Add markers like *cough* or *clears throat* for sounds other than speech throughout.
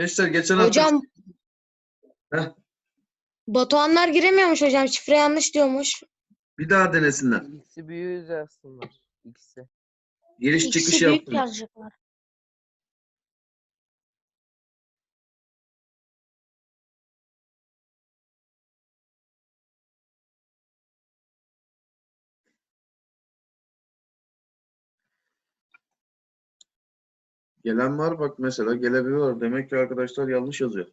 Gençler geçen hafta Hocam Heh. Batuhanlar giremiyormuş hocam. Şifre yanlış diyormuş. bir daha denesinler. İkisi büyüğü yazsınlar. İkisi. Giriş İkisi çıkış büyük yaptım. yazacaklar. Gelen var bak mesela gelebiliyor. Demek ki arkadaşlar yanlış yazıyor.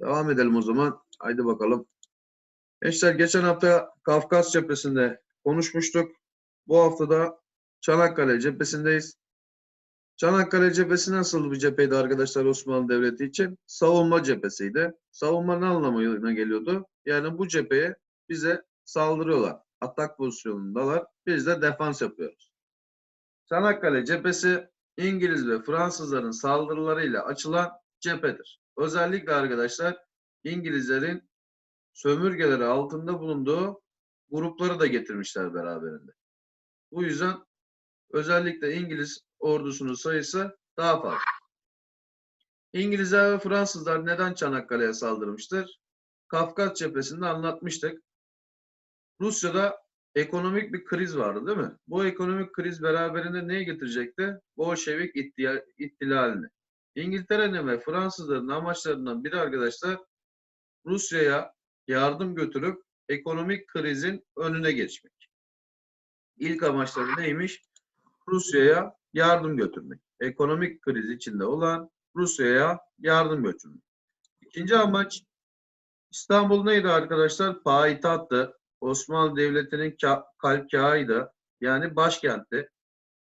Devam edelim o zaman. Haydi bakalım. Gençler geçen hafta Kafkas cephesinde konuşmuştuk. Bu hafta da Çanakkale cephesindeyiz. Çanakkale cephesi nasıl bir cepheydi arkadaşlar Osmanlı Devleti için? Savunma cephesiydi. Savunma ne anlamına geliyordu? Yani bu cepheye bize saldırıyorlar. Atak pozisyonundalar. Biz de defans yapıyoruz. Çanakkale cephesi İngiliz ve Fransızların saldırılarıyla açılan cephedir. Özellikle arkadaşlar İngilizlerin sömürgeleri altında bulunduğu grupları da getirmişler beraberinde. Bu yüzden özellikle İngiliz ordusunun sayısı daha fazla. İngilizler ve Fransızlar neden Çanakkale'ye saldırmıştır? Kafkas cephesinde anlatmıştık. Rusya'da ekonomik bir kriz vardı değil mi? Bu ekonomik kriz beraberinde neye getirecekti? Bolşevik ihtilalini. İngiltere'nin ve Fransızların amaçlarından biri arkadaşlar Rusya'ya yardım götürüp ekonomik krizin önüne geçmek. İlk amaçları neymiş? Rusya'ya yardım götürmek. Ekonomik kriz içinde olan Rusya'ya yardım götürmek. İkinci amaç İstanbul neydi arkadaşlar? Payitahttı. Osmanlı Devleti'nin ka- kalkağıydı. Yani başkentti.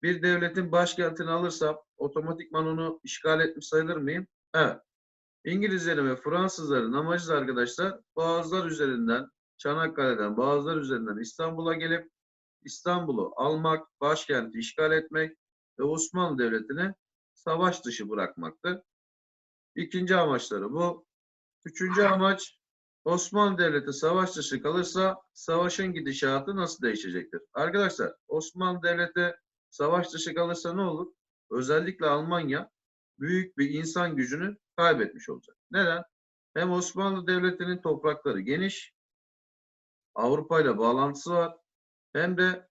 Bir devletin başkentini alırsam otomatikman onu işgal etmiş sayılır mıyım? Evet. İngilizlerin ve Fransızların amacı da arkadaşlar Boğazlar üzerinden, Çanakkale'den Boğazlar üzerinden İstanbul'a gelip İstanbul'u almak, başkenti işgal etmek ve Osmanlı Devleti'ni savaş dışı bırakmaktır. İkinci amaçları bu. Üçüncü *laughs* amaç Osmanlı Devleti savaş dışı kalırsa savaşın gidişatı nasıl değişecektir? Arkadaşlar Osmanlı Devleti savaş dışı kalırsa ne olur? Özellikle Almanya büyük bir insan gücünü kaybetmiş olacak. Neden? Hem Osmanlı Devleti'nin toprakları geniş, Avrupa ile bağlantısı var. Hem de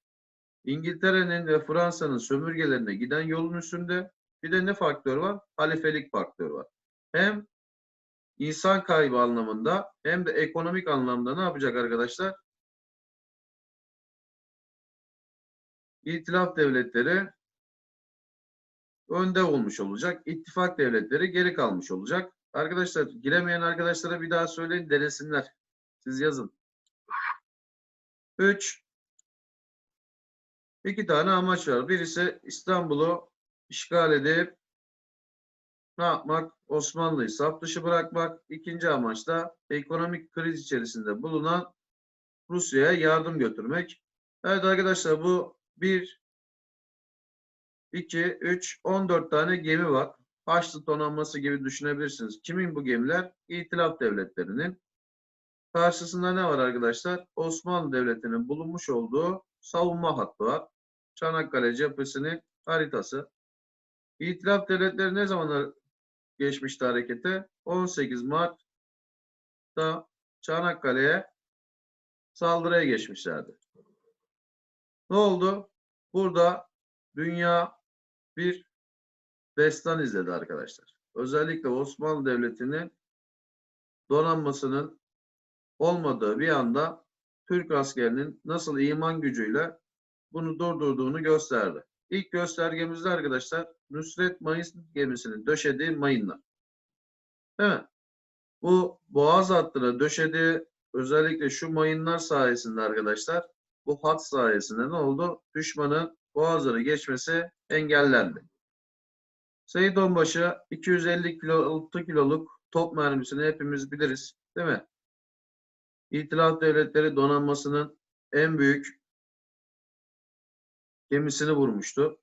İngiltere'nin ve Fransa'nın sömürgelerine giden yolun üstünde bir de ne faktör var? Halifelik faktörü var. Hem insan kaybı anlamında hem de ekonomik anlamda ne yapacak arkadaşlar? İtilaf devletleri önde olmuş olacak. İttifak devletleri geri kalmış olacak. Arkadaşlar giremeyen arkadaşlara bir daha söyleyin denesinler. Siz yazın. 3 İki tane amaç var. Birisi İstanbul'u işgal edip ne yapmak? Osmanlı'yı saf dışı bırakmak. İkinci amaç da ekonomik kriz içerisinde bulunan Rusya'ya yardım götürmek. Evet arkadaşlar bu 1, 2, 3, 14 tane gemi var. Haçlı donanması gibi düşünebilirsiniz. Kimin bu gemiler? İtilaf devletlerinin. Karşısında ne var arkadaşlar? Osmanlı Devleti'nin bulunmuş olduğu savunma hattı var. Çanakkale cephesinin haritası. İtilaf devletleri ne zaman geçmişti harekete? 18 Mart'ta Çanakkale'ye saldırıya geçmişlerdi. Ne oldu? Burada dünya bir destan izledi arkadaşlar. Özellikle Osmanlı Devleti'nin donanmasının olmadığı bir anda Türk askerinin nasıl iman gücüyle bunu durdurduğunu gösterdi. İlk göstergemizde arkadaşlar Nusret Mayıs gemisinin döşediği mayınlar. Değil mi? Bu boğaz hattına döşediği özellikle şu mayınlar sayesinde arkadaşlar bu hat sayesinde ne oldu? Düşmanın boğazları geçmesi engellendi. Seyit Onbaşı 250 kilo, 6 kiloluk top mermisini hepimiz biliriz. Değil mi? İtilaf Devletleri donanmasının en büyük gemisini vurmuştu.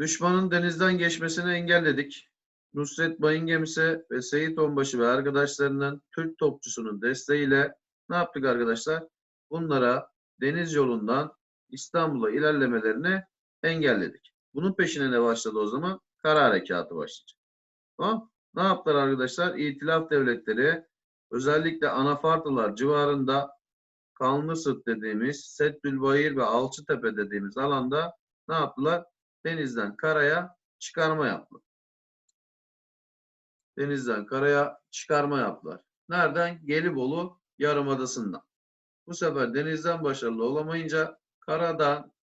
Düşmanın denizden geçmesini engelledik. Nusret Bayın gemisi ve Seyit Onbaşı ve arkadaşlarının Türk topçusunun desteğiyle ne yaptık arkadaşlar? Bunlara deniz yolundan İstanbul'a ilerlemelerini engelledik. Bunun peşine ne başladı o zaman? Kara harekatı başlayacak. Tamam? Ne yaptılar arkadaşlar? İtilaf devletleri özellikle Anafartalar civarında Kanlısırt dediğimiz, Seddülbayır ve Alçıtepe dediğimiz alanda ne yaptılar? Denizden karaya çıkarma yaptılar. Denizden karaya çıkarma yaptılar. Nereden? Gelibolu Yarımadası'ndan. Bu sefer denizden başarılı olamayınca karadan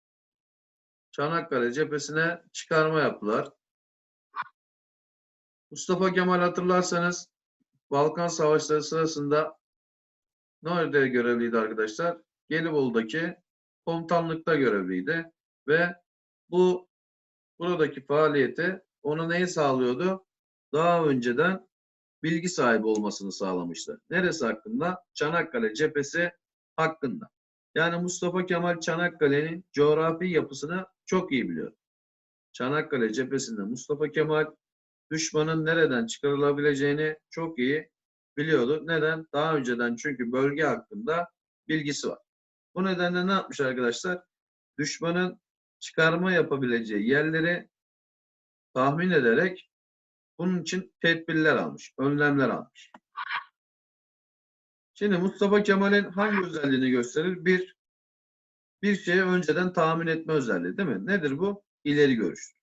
Çanakkale cephesine çıkarma yaptılar. Mustafa Kemal hatırlarsanız Balkan Savaşları sırasında nerede görevliydi arkadaşlar? Gelibolu'daki komutanlıkta görevliydi ve bu buradaki faaliyeti ona neyi sağlıyordu? Daha önceden bilgi sahibi olmasını sağlamıştı. Neresi hakkında? Çanakkale cephesi hakkında. Yani Mustafa Kemal Çanakkale'nin coğrafi yapısını çok iyi biliyor. Çanakkale cephesinde Mustafa Kemal düşmanın nereden çıkarılabileceğini çok iyi biliyordu. Neden? Daha önceden çünkü bölge hakkında bilgisi var. Bu nedenle ne yapmış arkadaşlar? Düşmanın çıkarma yapabileceği yerleri tahmin ederek bunun için tedbirler almış, önlemler almış. Şimdi Mustafa Kemal'in hangi özelliğini gösterir? Bir, bir şeyi önceden tahmin etme özelliği değil mi? Nedir bu? İleri görüş.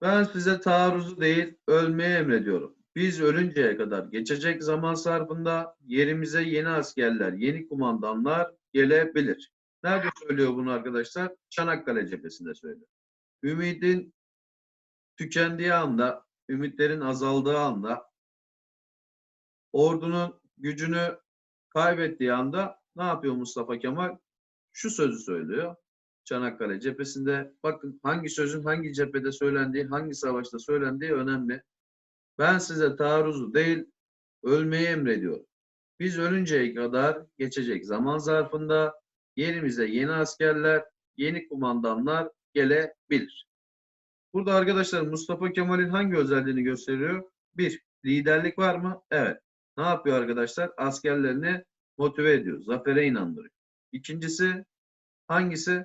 Ben size taarruzu değil, ölmeyi emrediyorum. Biz ölünceye kadar geçecek zaman sarfında yerimize yeni askerler, yeni kumandanlar gelebilir. Nerede söylüyor bunu arkadaşlar? Çanakkale cephesinde söylüyor. Ümidin tükendiği anda, ümitlerin azaldığı anda, ordunun gücünü kaybettiği anda ne yapıyor Mustafa Kemal? Şu sözü söylüyor. Çanakkale cephesinde bakın hangi sözün hangi cephede söylendiği, hangi savaşta söylendiği önemli. Ben size taarruzu değil, ölmeyi emrediyorum. Biz ölünceye kadar geçecek zaman zarfında yerimize yeni askerler, yeni kumandanlar gelebilir. Burada arkadaşlar Mustafa Kemal'in hangi özelliğini gösteriyor? Bir, liderlik var mı? Evet. Ne yapıyor arkadaşlar? Askerlerini motive ediyor, zafere inandırıyor. İkincisi hangisi?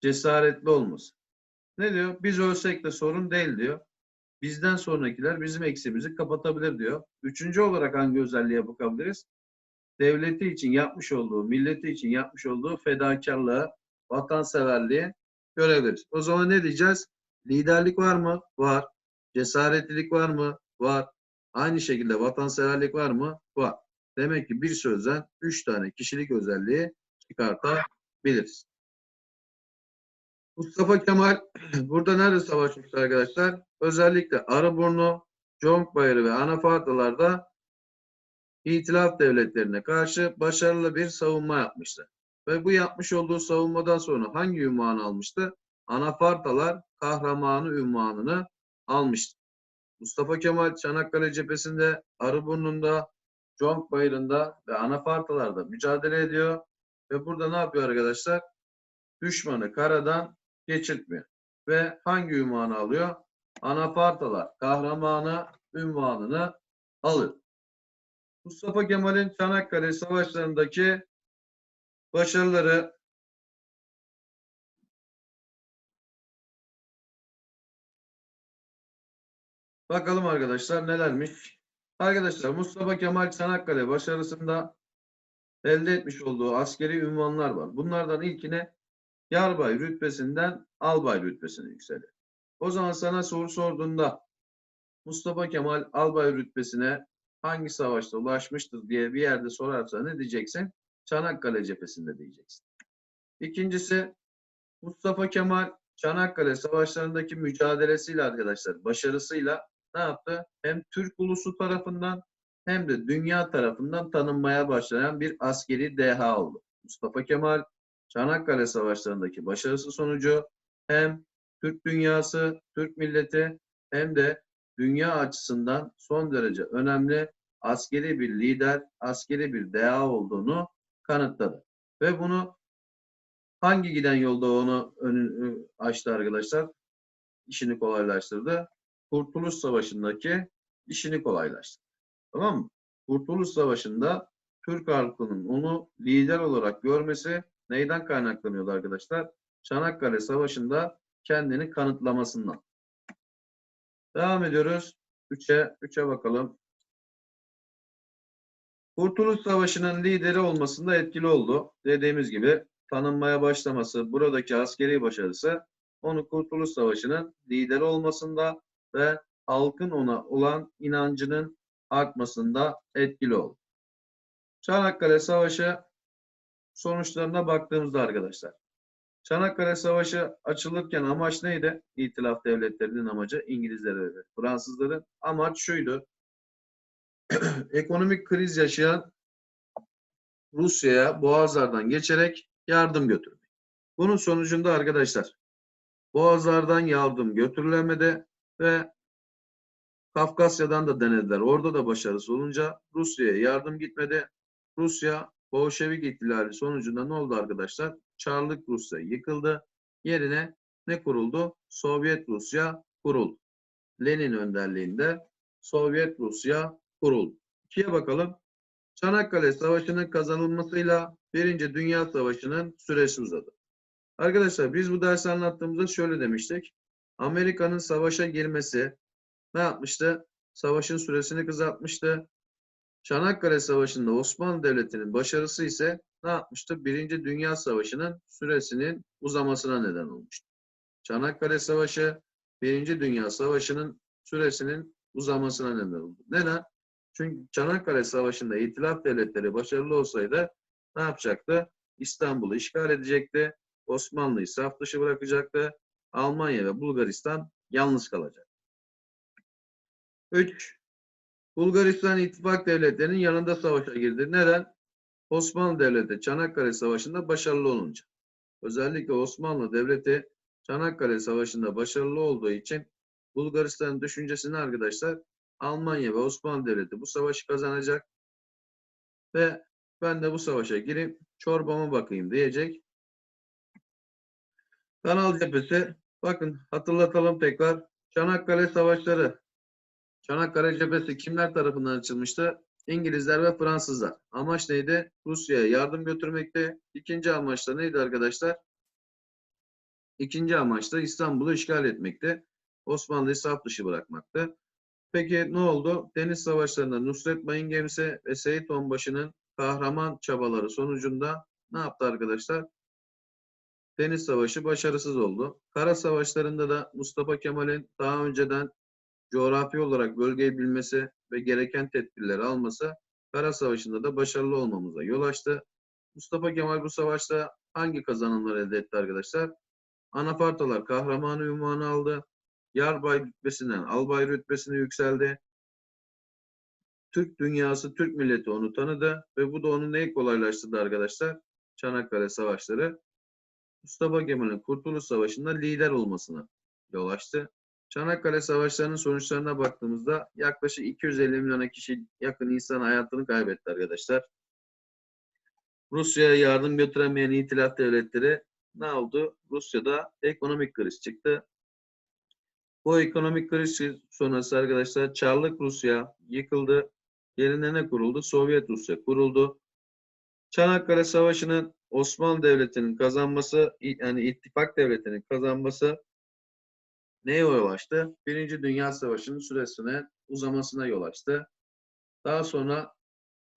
Cesaretli olması. Ne diyor? Biz ölsek de sorun değil diyor. Bizden sonrakiler bizim eksimizi kapatabilir diyor. Üçüncü olarak hangi özelliğe bakabiliriz? Devleti için yapmış olduğu, milleti için yapmış olduğu fedakarlığı, vatanseverliği görebiliriz. O zaman ne diyeceğiz? Liderlik var mı? Var. Cesaretlilik var mı? Var. Aynı şekilde vatanseverlik var mı? Var. Demek ki bir sözden üç tane kişilik özelliği çıkartabiliriz. Mustafa Kemal *clears throat* burada nerede savaşmıştı arkadaşlar? Özellikle Arıburnu, Conkbayırı ve Anafartalarda İtilaf devletlerine karşı başarılı bir savunma yapmıştı. Ve bu yapmış olduğu savunmadan sonra hangi ünvanı almıştı? Anafartalar kahramanı ünvanını almıştı. Mustafa Kemal Çanakkale cephesinde, Arıburnu'nda, Conkbayırı'nda ve Anafartalarda mücadele ediyor. Ve burada ne yapıyor arkadaşlar? Düşmanı karadan geçirtmiyor. Ve hangi ünvanı alıyor? Anafartalar kahramanı ünvanını alıyor. Mustafa Kemal'in Çanakkale savaşlarındaki başarıları bakalım arkadaşlar nelermiş. Arkadaşlar Mustafa Kemal Çanakkale başarısında elde etmiş olduğu askeri ünvanlar var. Bunlardan ilkine yarbay rütbesinden albay rütbesine yükseliyor. O zaman sana soru sorduğunda Mustafa Kemal albay rütbesine hangi savaşta ulaşmıştır diye bir yerde sorarsa ne diyeceksin? Çanakkale cephesinde diyeceksin. İkincisi Mustafa Kemal Çanakkale savaşlarındaki mücadelesiyle arkadaşlar başarısıyla ne yaptı? Hem Türk ulusu tarafından hem de dünya tarafından tanınmaya başlayan bir askeri deha oldu. Mustafa Kemal Çanakkale savaşlarındaki başarısı sonucu hem Türk dünyası, Türk milleti hem de dünya açısından son derece önemli askeri bir lider, askeri bir deha olduğunu kanıtladı. Ve bunu hangi giden yolda onu önü açtı arkadaşlar? İşini kolaylaştırdı. Kurtuluş Savaşı'ndaki işini kolaylaştırdı. Tamam mı? Kurtuluş Savaşı'nda Türk halkının onu lider olarak görmesi neyden kaynaklanıyordu arkadaşlar? Çanakkale Savaşı'nda kendini kanıtlamasından. Devam ediyoruz. 3'e 3'e bakalım. Kurtuluş Savaşı'nın lideri olmasında etkili oldu. Dediğimiz gibi tanınmaya başlaması, buradaki askeri başarısı onu Kurtuluş Savaşı'nın lideri olmasında ve halkın ona olan inancının artmasında etkili oldu. Çanakkale Savaşı sonuçlarına baktığımızda arkadaşlar. Çanakkale Savaşı açılırken amaç neydi? İtilaf devletlerinin amacı İngilizlere ve Fransızların amaç şuydu. *clears throat* Ekonomik kriz yaşayan Rusya'ya Boğazlardan geçerek yardım götürmek. Bunun sonucunda arkadaşlar Boğazlardan yardım götürülemedi ve Kafkasya'dan da denediler. Orada da başarısız olunca Rusya'ya yardım gitmedi. Rusya Bolşevik ihtilali sonucunda ne oldu arkadaşlar? Çarlık Rusya yıkıldı. Yerine ne kuruldu? Sovyet Rusya kuruldu. Lenin önderliğinde Sovyet Rusya kuruldu. İkiye bakalım. Çanakkale Savaşı'nın kazanılmasıyla Birinci Dünya Savaşı'nın süresi uzadı. Arkadaşlar biz bu dersi anlattığımızda şöyle demiştik. Amerika'nın savaşa girmesi ne yapmıştı? Savaşın süresini kısaltmıştı. Çanakkale Savaşı'nda Osmanlı Devleti'nin başarısı ise ne yapmıştı? Birinci Dünya Savaşı'nın süresinin uzamasına neden olmuştu. Çanakkale Savaşı, Birinci Dünya Savaşı'nın süresinin uzamasına neden oldu. Neden? Çünkü Çanakkale Savaşı'nda İtilaf Devletleri başarılı olsaydı ne yapacaktı? İstanbul'u işgal edecekti. Osmanlı'yı saf dışı bırakacaktı. Almanya ve Bulgaristan yalnız kalacak. 3. Bulgaristan ittifak devletlerinin yanında savaşa girdi. Neden? Osmanlı Devleti Çanakkale Savaşı'nda başarılı olunca. Özellikle Osmanlı Devleti Çanakkale Savaşı'nda başarılı olduğu için Bulgaristan'ın düşüncesini arkadaşlar Almanya ve Osmanlı Devleti bu savaşı kazanacak ve ben de bu savaşa girip çorbama bakayım diyecek. Kanal cephesi bakın hatırlatalım tekrar Çanakkale Savaşları Çanakkale cephesi kimler tarafından açılmıştı? İngilizler ve Fransızlar. Amaç neydi? Rusya'ya yardım götürmekti. İkinci amaç da neydi arkadaşlar? İkinci amaç da İstanbul'u işgal etmekti. Osmanlı'yı saf dışı bırakmaktı. Peki ne oldu? Deniz savaşlarında Nusret Mayın gemisi ve Seyit Onbaşı'nın kahraman çabaları sonucunda ne yaptı arkadaşlar? Deniz Savaşı başarısız oldu. Kara savaşlarında da Mustafa Kemal'in daha önceden coğrafi olarak bölgeyi bilmesi ve gereken tedbirleri alması Kara Savaşı'nda da başarılı olmamıza yol açtı. Mustafa Kemal bu savaşta hangi kazanımlar elde etti arkadaşlar? Anafartalar kahramanı ünvanı aldı. Yarbay rütbesinden albay rütbesine yükseldi. Türk dünyası, Türk milleti onu tanıdı ve bu da onu neyi kolaylaştırdı arkadaşlar? Çanakkale Savaşları. Mustafa Kemal'in Kurtuluş Savaşı'nda lider olmasına yol açtı. Çanakkale Savaşları'nın sonuçlarına baktığımızda yaklaşık 250 milyona kişi yakın insan hayatını kaybetti arkadaşlar. Rusya'ya yardım götüremeyen itilaf devletleri ne oldu? Rusya'da ekonomik kriz çıktı. Bu ekonomik kriz sonrası arkadaşlar Çarlık Rusya yıkıldı. Yerine ne kuruldu? Sovyet Rusya kuruldu. Çanakkale Savaşı'nın Osmanlı Devleti'nin kazanması, yani ittifak devletinin kazanması neye yol açtı? Birinci Dünya Savaşı'nın süresine uzamasına yol açtı. Daha sonra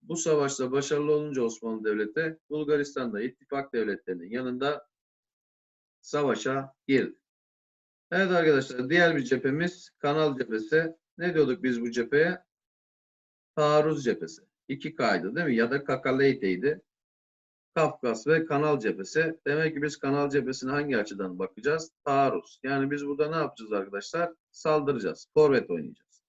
bu savaşta başarılı olunca Osmanlı Devleti Bulgaristan'da ittifak devletlerinin yanında savaşa girdi. Evet arkadaşlar diğer bir cephemiz kanal cephesi. Ne diyorduk biz bu cepheye? Taarruz cephesi. İki kaydı değil mi? Ya da Kakaleyte'ydi. Kafkas ve kanal cephesi. Demek ki biz kanal cephesine hangi açıdan bakacağız? Taarruz. Yani biz burada ne yapacağız arkadaşlar? Saldıracağız. Forvet oynayacağız.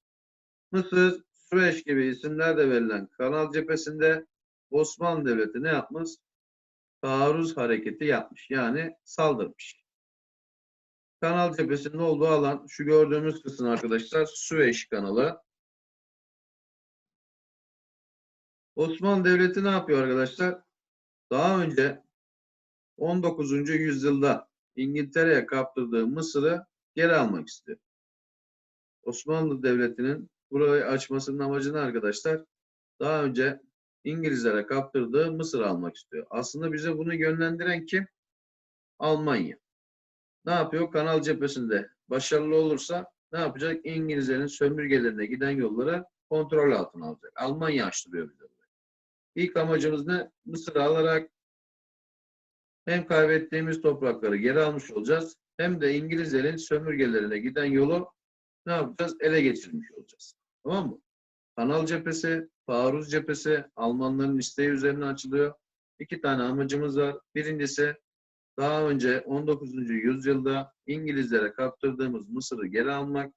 Mısır, Süveyş gibi isimler de verilen kanal cephesinde Osmanlı Devleti ne yapmış? Taarruz hareketi yapmış. Yani saldırmış. Kanal cephesinin olduğu alan şu gördüğümüz kısım arkadaşlar Süveyş kanalı. Osmanlı Devleti ne yapıyor arkadaşlar? Daha önce 19. yüzyılda İngiltere'ye kaptırdığı Mısır'ı geri almak istiyor. Osmanlı Devleti'nin burayı açmasının amacını arkadaşlar daha önce İngilizlere kaptırdığı Mısır'ı almak istiyor. Aslında bize bunu yönlendiren kim? Almanya. ne yapıyor? Kanal cephesinde başarılı olursa ne yapacak? İngilizlerin sömürgelerine giden yolları kontrol altına alacak. Almanya açtırıyor bize. İlk amacımız ne? Mısır'ı alarak hem kaybettiğimiz toprakları geri almış olacağız hem de İngilizlerin sömürgelerine giden yolu ne yapacağız? Ele geçirmiş olacağız. Tamam mı? Kanal cephesi, taarruz cephesi Almanların isteği üzerine açılıyor. İki tane amacımız var. Birincisi daha önce 19. yüzyılda İngilizlere kaptırdığımız Mısır'ı geri almak.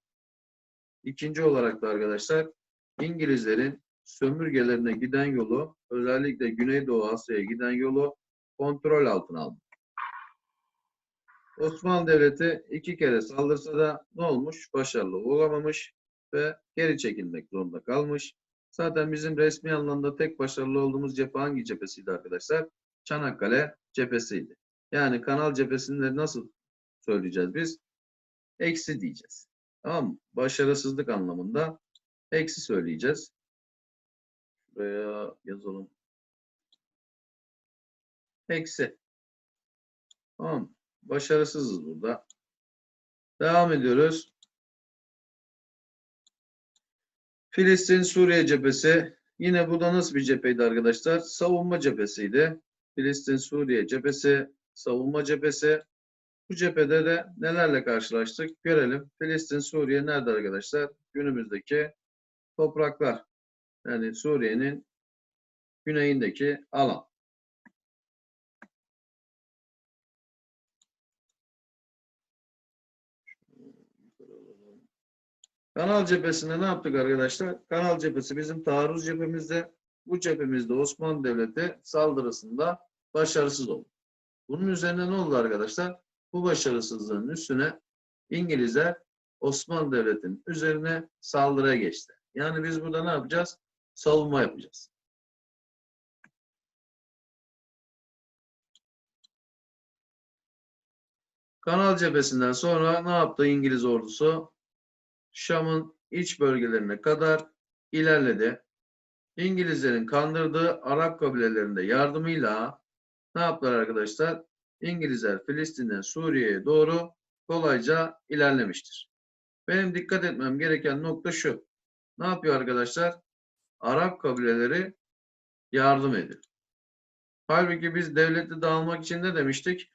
İkinci olarak da arkadaşlar İngilizlerin sömürgelerine giden yolu özellikle Güneydoğu Asya'ya giden yolu kontrol altına almak. Osmanlı Devleti iki kere saldırsa da ne olmuş? Başarılı olamamış ve geri çekilmek zorunda kalmış. Zaten bizim resmi anlamda tek başarılı olduğumuz cephe hangi cephesiydi arkadaşlar? Çanakkale cephesiydi. Yani kanal cephesinde nasıl söyleyeceğiz biz? Eksi diyeceğiz. Tamam mı? Başarısızlık anlamında eksi söyleyeceğiz. Buraya yazalım. Eksi. Tamam? Başarısızız burada. Devam ediyoruz. Filistin Suriye cephesi. Yine bu da nasıl bir cepheydi arkadaşlar? Savunma cephesiydi. Filistin Suriye cephesi, savunma cephesi. Bu cephede de nelerle karşılaştık? Görelim. Filistin Suriye nerede arkadaşlar? Günümüzdeki topraklar. Yani Suriye'nin güneyindeki alan. Kanal cephesinde ne yaptık arkadaşlar? Kanal cephesi bizim taarruz cephemizde. Bu cephemizde Osmanlı Devleti saldırısında başarısız oldu. Bunun üzerine ne oldu arkadaşlar? Bu başarısızlığın üstüne İngilizler Osmanlı Devleti'nin üzerine saldırıya geçti. Yani biz burada ne yapacağız? Savunma yapacağız. Kanal cephesinden sonra ne yaptı İngiliz ordusu? Şam'ın iç bölgelerine kadar ilerledi. İngilizlerin kandırdığı Arap kabilelerinde yardımıyla ne yaptılar arkadaşlar? İngilizler Filistin'den Suriye'ye doğru kolayca ilerlemiştir. Benim dikkat etmem gereken nokta şu. Ne yapıyor arkadaşlar? Arap kabileleri yardım ediyor. Halbuki biz devleti dağılmak için ne demiştik?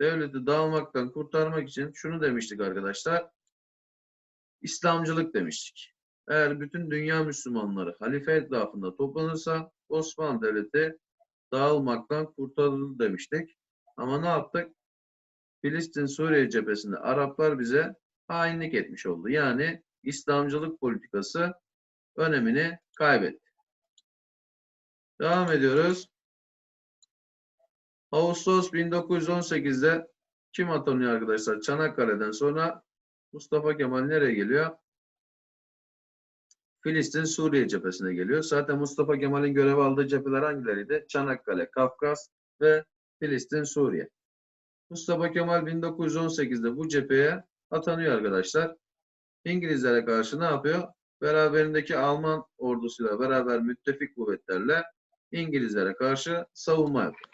Devleti dağılmaktan kurtarmak için şunu demiştik arkadaşlar. İslamcılık demiştik. Eğer bütün dünya Müslümanları halife etrafında toplanırsa Osmanlı Devleti dağılmaktan kurtarılır demiştik. Ama ne yaptık? Filistin Suriye cephesinde Araplar bize hainlik etmiş oldu. Yani İslamcılık politikası önemini kaybetti. Devam ediyoruz. Ağustos 1918'de kim atanıyor arkadaşlar? Çanakkale'den sonra Mustafa Kemal nereye geliyor? Filistin Suriye cephesine geliyor. Zaten Mustafa Kemal'in görev aldığı cepheler hangileriydi? Çanakkale, Kafkas ve Filistin Suriye. Mustafa Kemal 1918'de bu cepheye atanıyor arkadaşlar. İngilizlere karşı ne yapıyor? Beraberindeki Alman ordusuyla beraber müttefik kuvvetlerle İngilizlere karşı savunma yapıyor.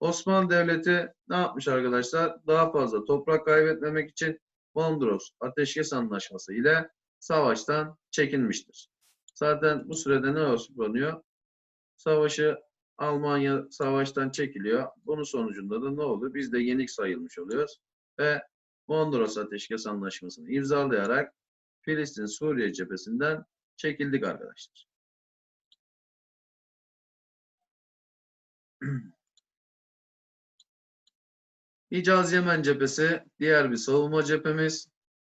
Osmanlı Devleti ne yapmış arkadaşlar? Daha fazla toprak kaybetmemek için Mondros Ateşkes Anlaşması ile savaştan çekinmiştir. Zaten bu sürede ne oluşturuyor? Savaşı Almanya savaştan çekiliyor. Bunun sonucunda da ne oldu? Biz de yenik sayılmış oluyoruz. Ve Mondros Ateşkes Anlaşması'nı imzalayarak Filistin Suriye cephesinden çekildik arkadaşlar. *clears throat* Hicaz Yemen cephesi diğer bir savunma cephemiz.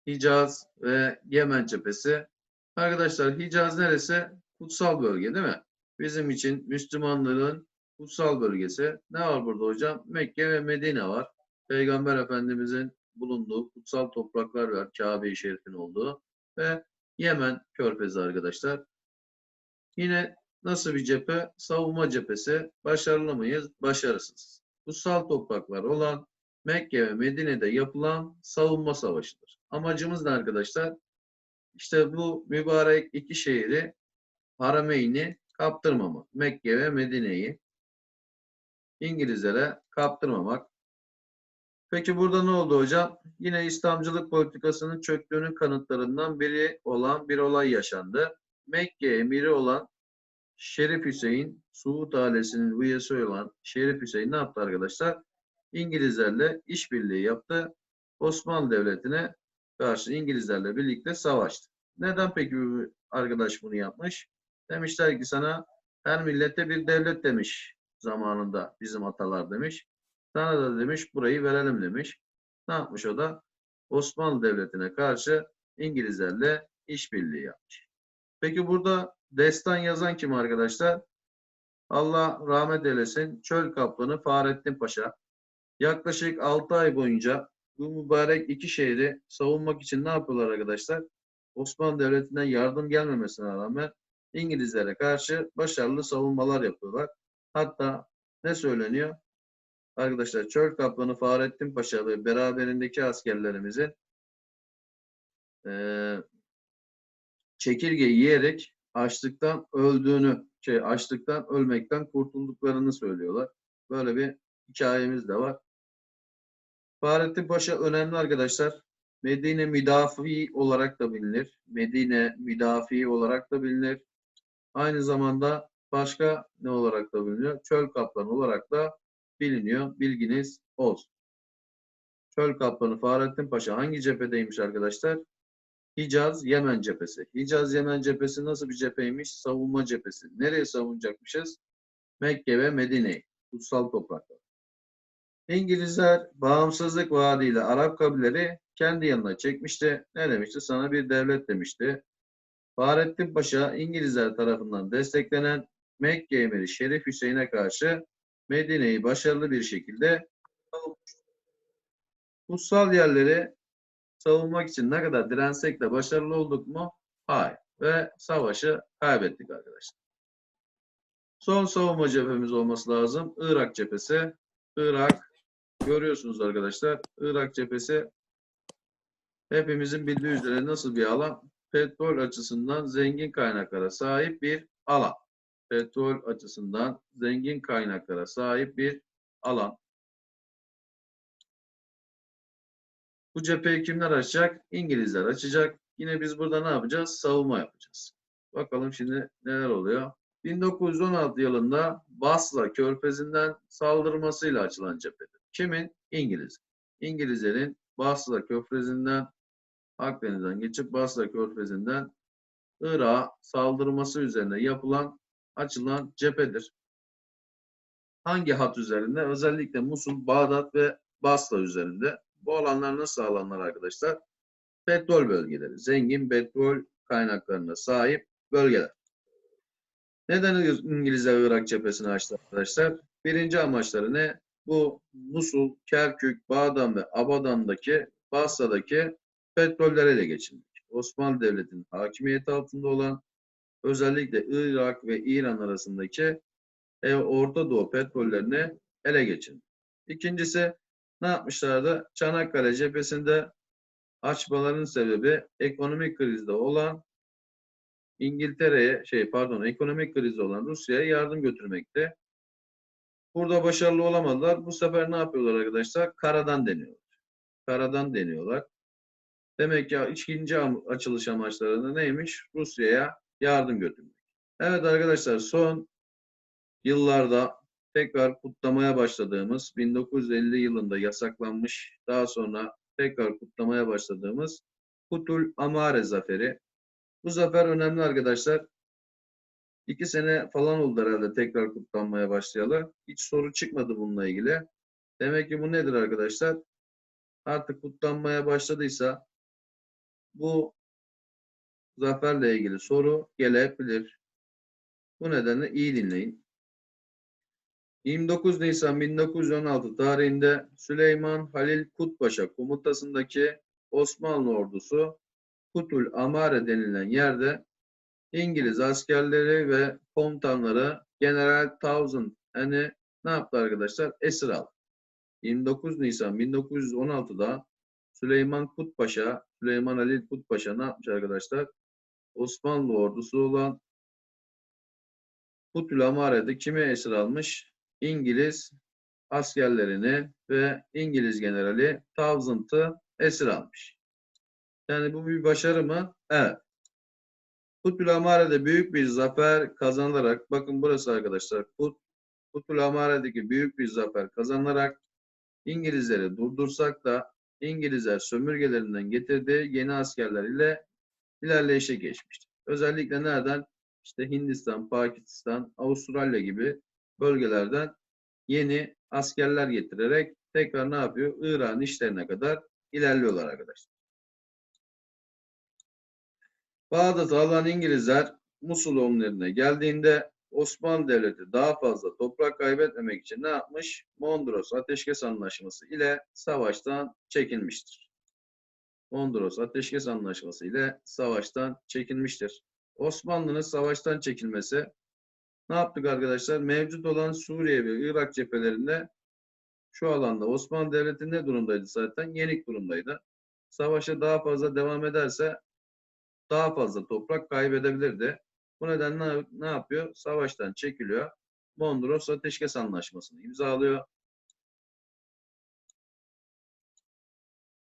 Hicaz ve Yemen cephesi. Arkadaşlar Hicaz neresi? Kutsal bölge değil mi? Bizim için Müslümanların kutsal bölgesi. Ne var burada hocam? Mekke ve Medine var. Peygamber Efendimizin bulunduğu kutsal topraklar var. Kabe-i Şerif'in olduğu. Ve Yemen körfezi arkadaşlar. Yine nasıl bir cephe? Savunma cephesi. Başarılı mıyız? Başarısız. Kutsal topraklar olan Mekke ve Medine'de yapılan savunma savaşıdır. Amacımız ne arkadaşlar? İşte bu mübarek iki şehri Harameyni kaptırmamak. Mekke ve Medine'yi İngilizlere kaptırmamak. Peki burada ne oldu hocam? Yine İslamcılık politikasının çöktüğünün kanıtlarından biri olan bir olay yaşandı. Mekke emiri olan Şerif Hüseyin, Suud ailesinin üyesi olan Şerif Hüseyin ne yaptı arkadaşlar? İngilizlerle işbirliği yaptı. Osmanlı Devleti'ne karşı İngilizlerle birlikte savaştı. Neden peki arkadaş bunu yapmış? Demişler ki sana her millete bir devlet demiş zamanında bizim atalar demiş. Sana da demiş burayı verelim demiş. Ne yapmış o da? Osmanlı Devleti'ne karşı İngilizlerle işbirliği yapmış. Peki burada destan yazan kim arkadaşlar? Allah rahmet eylesin. Çöl kaplanı Fahrettin Paşa. Yaklaşık 6 ay boyunca bu mübarek iki şehri savunmak için ne yapıyorlar arkadaşlar? Osmanlı Devleti'nden yardım gelmemesine rağmen İngilizlere karşı başarılı savunmalar yapıyorlar. Hatta ne söyleniyor? Arkadaşlar Çöl Kaplanı Fahrettin Paşa ve beraberindeki askerlerimizin eee çekirge yiyerek açlıktan öldüğünü, şey açlıktan ölmekten kurtulduklarını söylüyorlar. Böyle bir hikayemiz de var. Fahrettin Paşa önemli arkadaşlar. Medine müdafi olarak da bilinir. Medine müdafi olarak da bilinir. Aynı zamanda başka ne olarak da biliniyor? Çöl kaplanı olarak da biliniyor. Bilginiz olsun. Çöl kaplanı Fahrettin Paşa hangi cephedeymiş arkadaşlar? Hicaz Yemen cephesi. Hicaz Yemen cephesi nasıl bir cepheymiş? Savunma cephesi. Nereye savunacakmışız? Mekke ve Medine'yi. Kutsal topraklar. İngilizler bağımsızlık vaadiyle Arap kabileleri kendi yanına çekmişti. Ne demişti? Sana bir devlet demişti. Fahrettin Paşa İngilizler tarafından desteklenen Mekke emiri Şerif Hüseyin'e karşı Medine'yi başarılı bir şekilde. Kutsal yerleri savunmak için ne kadar dirensek de başarılı olduk mu? Hayır. Ve savaşı kaybettik arkadaşlar. Son savunma cephemiz olması lazım. Irak cephesi. Irak görüyorsunuz arkadaşlar. Irak cephesi hepimizin bildiği üzere nasıl bir alan? Petrol açısından zengin kaynaklara sahip bir alan. Petrol açısından zengin kaynaklara sahip bir alan. Bu cepheyi kimler açacak? İngilizler açacak. Yine biz burada ne yapacağız? Savunma yapacağız. Bakalım şimdi neler oluyor. 1916 yılında Basra Körfezi'nden saldırmasıyla açılan cephedir. Kimin? İngiliz. İngilizlerin Basra Körfezi'nden Akdeniz'den geçip Basra Körfezi'nden Irak'a saldırması üzerine yapılan açılan cephedir. Hangi hat üzerinde? Özellikle Musul, Bağdat ve Basra üzerinde. Bu alanlar nasıl alanlar arkadaşlar? Petrol bölgeleri. Zengin petrol kaynaklarına sahip bölgeler. Neden İngilizler Irak cephesini açtı arkadaşlar? Birinci amaçları ne? Bu Musul, Kerkük, Bağdan ve Abadan'daki Basra'daki petrolleri ele geçirmek. Osmanlı Devleti'nin hakimiyeti altında olan özellikle Irak ve İran arasındaki e, Orta Doğu petrollerini ele geçirmek. İkincisi ne yapmışlardı? Çanakkale cephesinde açmaların sebebi ekonomik krizde olan İngiltere'ye şey pardon ekonomik krizde olan Rusya'ya yardım götürmekte. Burada başarılı olamadılar. Bu sefer ne yapıyorlar arkadaşlar? Karadan deniyorlar. Karadan deniyorlar. Demek ki ikinci açılış amaçları neymiş? Rusya'ya yardım götürmek. Evet arkadaşlar son yıllarda tekrar kutlamaya başladığımız 1950 yılında yasaklanmış daha sonra tekrar kutlamaya başladığımız Kutul Amare Zaferi. Bu zafer önemli arkadaşlar. İki sene falan oldu herhalde tekrar kutlanmaya başlayalı. Hiç soru çıkmadı bununla ilgili. Demek ki bu nedir arkadaşlar? Artık kutlanmaya başladıysa bu zaferle ilgili soru gelebilir. Bu nedenle iyi dinleyin. 29 Nisan 1916 tarihinde Süleyman Halil Kutpaşa komutasındaki Osmanlı ordusu Kutul Amare denilen yerde İngiliz askerleri ve komutanları General Townsend hani ne yaptı arkadaşlar? Esir aldı. 29 Nisan 1916'da Süleyman Kutpaşa, Süleyman Halil Kutpaşa ne yapmış arkadaşlar? Osmanlı ordusu olan Kutul Amare'de kimi esir almış? İngiliz askerlerini ve İngiliz generali Townsend'ı esir almış. Yani bu bir başarı mı? Evet. Amare'de büyük bir zafer kazanarak, bakın burası arkadaşlar, Kutul Amare'deki büyük bir zafer kazanarak İngilizleri durdursak da İngilizler sömürgelerinden getirdiği yeni askerler ile ilerleyişe geçmiştir. Özellikle nereden? İşte Hindistan, Pakistan, Avustralya gibi bölgelerden yeni askerler getirerek tekrar ne yapıyor? İran işlerine kadar ilerliyorlar arkadaşlar. Bağdat'ı alan İngilizler Musul önlerine geldiğinde Osmanlı Devleti daha fazla toprak kaybetmemek için ne yapmış? Mondros Ateşkes Anlaşması ile savaştan çekilmiştir. Mondros Ateşkes Anlaşması ile savaştan çekilmiştir. Osmanlı'nın savaştan çekilmesi ne yaptık arkadaşlar? Mevcut olan Suriye ve Irak cephelerinde şu alanda Osmanlı Devleti ne durumdaydı zaten? Yenik durumdaydı. Savaşa daha fazla devam ederse daha fazla toprak kaybedebilirdi. Bu nedenle ne yapıyor? Savaştan çekiliyor. Mondros Ateşkes Anlaşması'nı imzalıyor.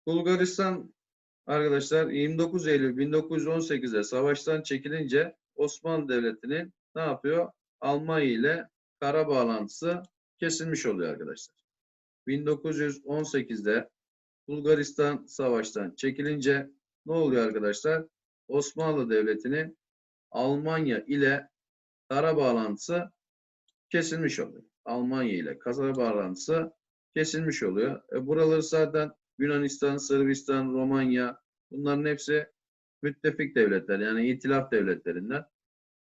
Bulgaristan arkadaşlar 29 Eylül 1918'de savaştan çekilince Osmanlı Devleti'nin ne yapıyor? Almanya ile kara bağlantısı kesilmiş oluyor arkadaşlar. 1918'de Bulgaristan savaştan çekilince ne oluyor arkadaşlar? Osmanlı Devleti'nin Almanya ile kara bağlantısı kesilmiş oluyor. Almanya ile kara bağlantısı kesilmiş oluyor. E buraları zaten Yunanistan, Sırbistan, Romanya bunların hepsi müttefik devletler yani itilaf devletlerinden.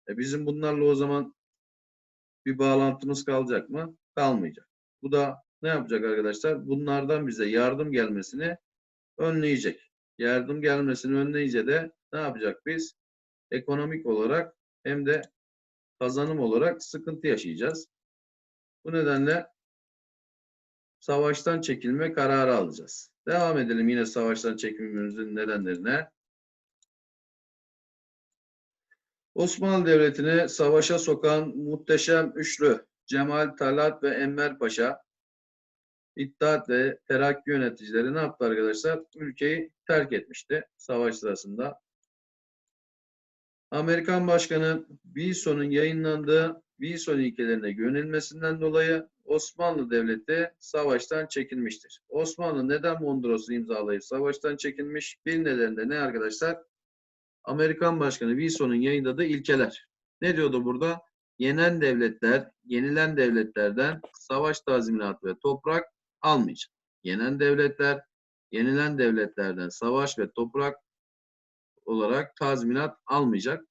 E bizim bunlarla o zaman bir bağlantımız kalacak mı? Kalmayacak. Bu da ne yapacak arkadaşlar? Bunlardan bize yardım gelmesini önleyecek. Yardım gelmesini önleyince de ne yapacak biz? Ekonomik olarak hem de kazanım olarak sıkıntı yaşayacağız. Bu nedenle savaştan çekilme kararı alacağız. Devam edelim yine savaştan çekilmemizin nedenlerine. Osmanlı Devleti'ni savaşa sokan muhteşem üçlü Cemal, Talat ve Enver Paşa İttihat ve Terakki yöneticileri ne yaptı arkadaşlar? Ülkeyi terk etmişti savaş sırasında. Amerikan Başkanı Wilson'un yayınlandığı Wilson ilkelerine güvenilmesinden dolayı Osmanlı Devleti savaştan çekilmiştir. Osmanlı neden Mondros'u imzalayıp savaştan çekilmiş? Bir nedeni de ne arkadaşlar? Amerikan Başkanı Wilson'un yayınladığı ilkeler. Ne diyordu burada? Yenen devletler, yenilen devletlerden savaş tazminatı ve toprak almayacak. Yenen devletler, yenilen devletlerden savaş ve toprak olarak tazminat almayacak.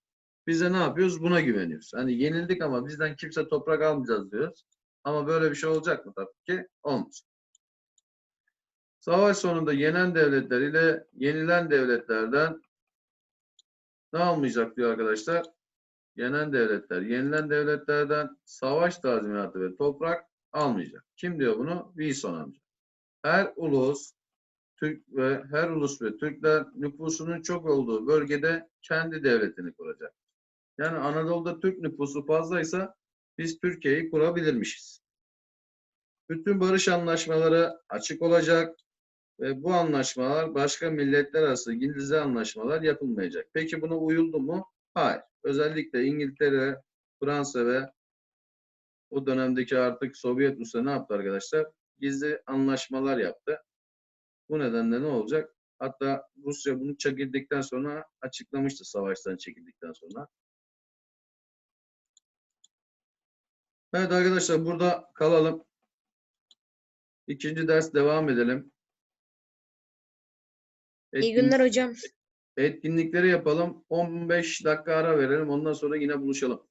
Biz de ne yapıyoruz? Buna güveniyoruz. Hani yenildik ama bizden kimse toprak almayacağız diyoruz. Ama böyle bir şey olacak mı? Tabii ki olmayacak. Savaş sonunda yenen devletler ile yenilen devletlerden ne almayacak diyor arkadaşlar? Yenen devletler, yenilen devletlerden savaş tazminatı ve toprak almayacak. Kim diyor bunu? Wilson amca. Her ulus Türk ve her ulus ve Türkler nüfusunun çok olduğu bölgede kendi devletini kuracak. Yani Anadolu'da Türk nüfusu fazlaysa biz Türkiye'yi kurabilirmişiz. Bütün barış anlaşmaları açık olacak ve bu anlaşmalar başka milletler arası gizli anlaşmalar yapılmayacak. Peki buna uyuldu mu? Hayır. Özellikle İngiltere, Fransa ve o dönemdeki artık Sovyet Rusya ne yaptı arkadaşlar? Gizli anlaşmalar yaptı. Bu nedenle ne olacak? Hatta Rusya bunu çekildikten sonra açıklamıştı savaştan çekildikten sonra. Evet arkadaşlar burada kalalım. İkinci ders devam edelim. İyi Etkin- günler hocam. Etkinlikleri yapalım. 15 dakika ara verelim. Ondan sonra yine buluşalım.